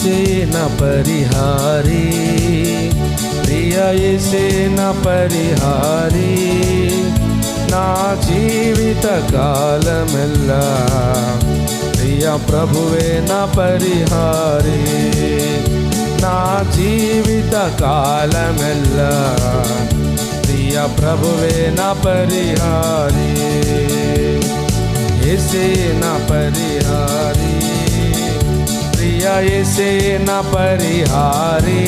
ఎసేన పరిహారి ప్రియ ఎసేన పరిహారి నా జీవిత కాలమెల్లా ప్రియ ప్రభువే నా పరిహారి నా జీవిత కాలమెల్లా ప్రియ ప్రభువే నా పరిహారి ఎసే నా పరిహారి ప్రియ నా పరిహారి.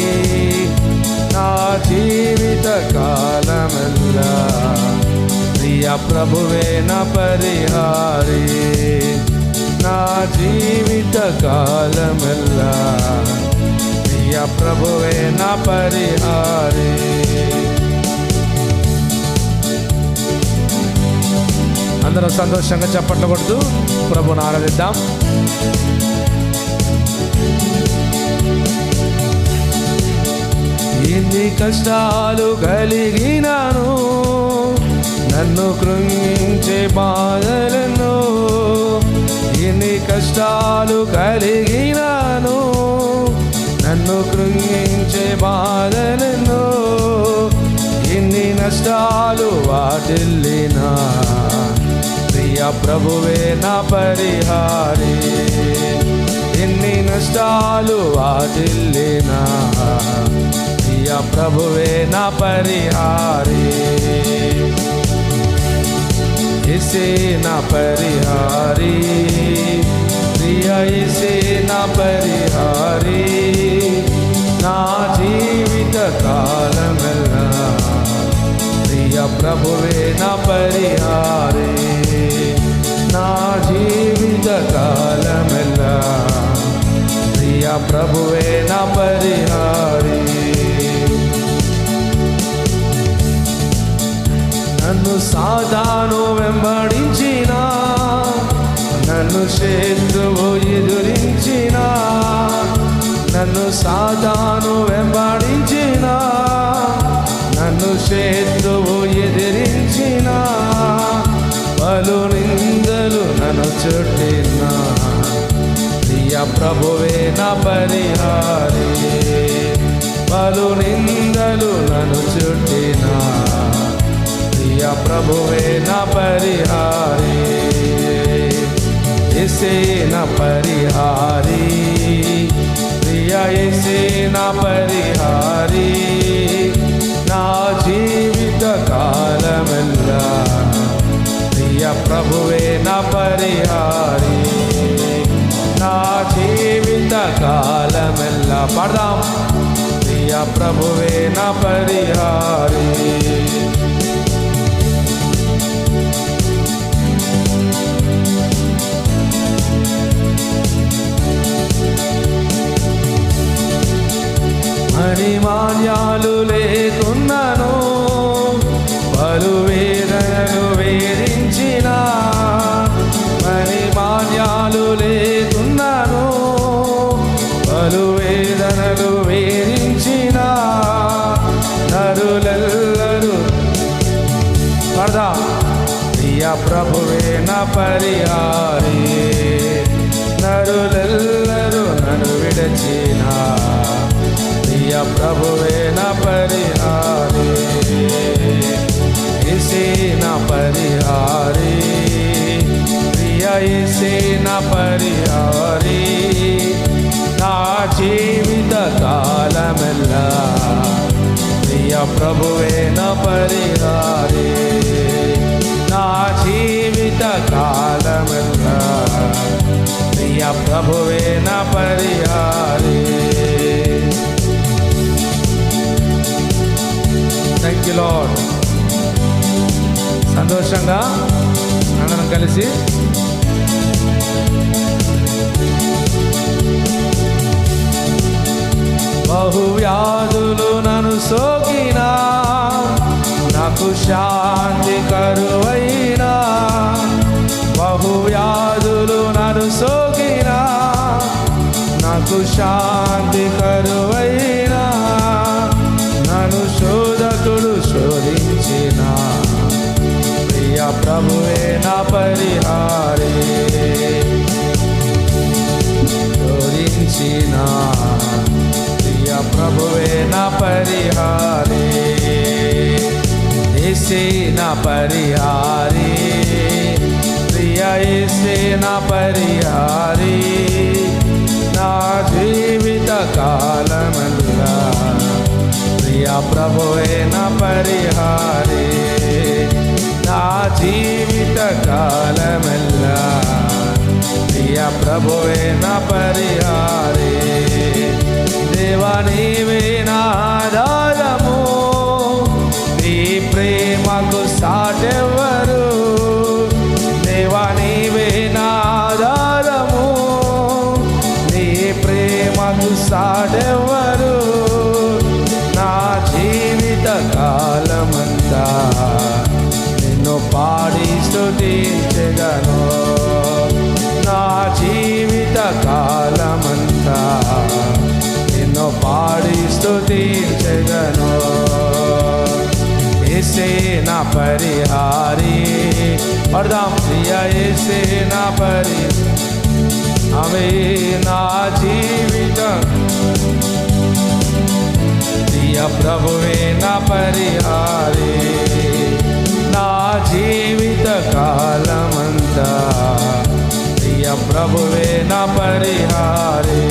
నా జీవిత కాలమెల్లా ప్రియ ప్రభువే నా నా జీవిత కాలమెల్లా ప్రియ ప్రభువే నా పరిహారి. అందరూ సంతోషంగా చప్పట్లు కొడుతూ ప్రభుని ఆరాధిద్దాం. ఎన్ని కష్టాలు కలిగినాను నన్ను కృంగించే బాధలను ఎన్ని కష్టాలు కలిగినాను నన్ను కృంగించే బాధలను ఎన్ని నష్టాలు వాటిల్లినా ప్రియ ప్రభువే నా పరిహారే. కష్టాలు వాటిల్లినా ప్రియ ప్రభువే నా పరిహారి. ఇసే నా పరిహారి ప్రియ ఇసే నా పరిహారి. నా జీవిత కాలమెల్లా ప్రియ ప్రభువే నా ప్రియ ప్రభువే నా పరిహారి. నన్ను సాధాను వెంబడించిన నన్ను శత్రువు ప్రభువే నా పరిహారి. పలు నిందలు నన్ను చుట్టిన. ప్రియ ప్రభువే నా పరిహారి. ఎసే నా పరిహారి. ప్రియ ఎసే నా పరిహారి. నా జీవిత కాలమెల్లా. ప్రియ ప్రభువే నా పరిహారి. కాలమెల్లా పడదాం. ప్రియ ప్రభువే నా పరిహారి. మణిమాన్యాలు లేకున్నాను పడదా ప్రియ ప్రభువే నా పరిహారి. నరులెల్లరూ నన్ను విడచిన. ప్రియ ప్రభువే నా పరిహారి. ఇసే నా పరిహారి. ప్రియ ఇసే నా పరిహారి. నా జీవిత కాలమెల్లా ప్రియ ప్రభువే నా పరిహారే నా జీవిత కాలమెల్లా ప్రియ ప్రభువే నా పరిహారే థ్యాంక్ యూ లాడ్ సంతోషంగా అందరం కలిసి నా పరిహారి. ప్రియ ఏసే నా పరిహారి. నా జీవిత కాలమల్లా ప్రియ ప్రభువే నా పరిహారి. నా జీవిత కాలమల్లా ప్రియ ప్రభువే నా పరిహారి. ప్రేమకు నా జీవిత కాలమంతా నిన్ను పాడి స్థుతించగను నా జీవిత కాలమంతా నిన్ను పాడి స్థుతించగను ఏసే నా పరిహారి పడదాం ప్రియ ఏసే నా పరి అవే నా జీవితం या ప్రభువే నా పరిహారే నా జీవిత కాలమంతా ప్రియ ప్రభువే నా పరిహారే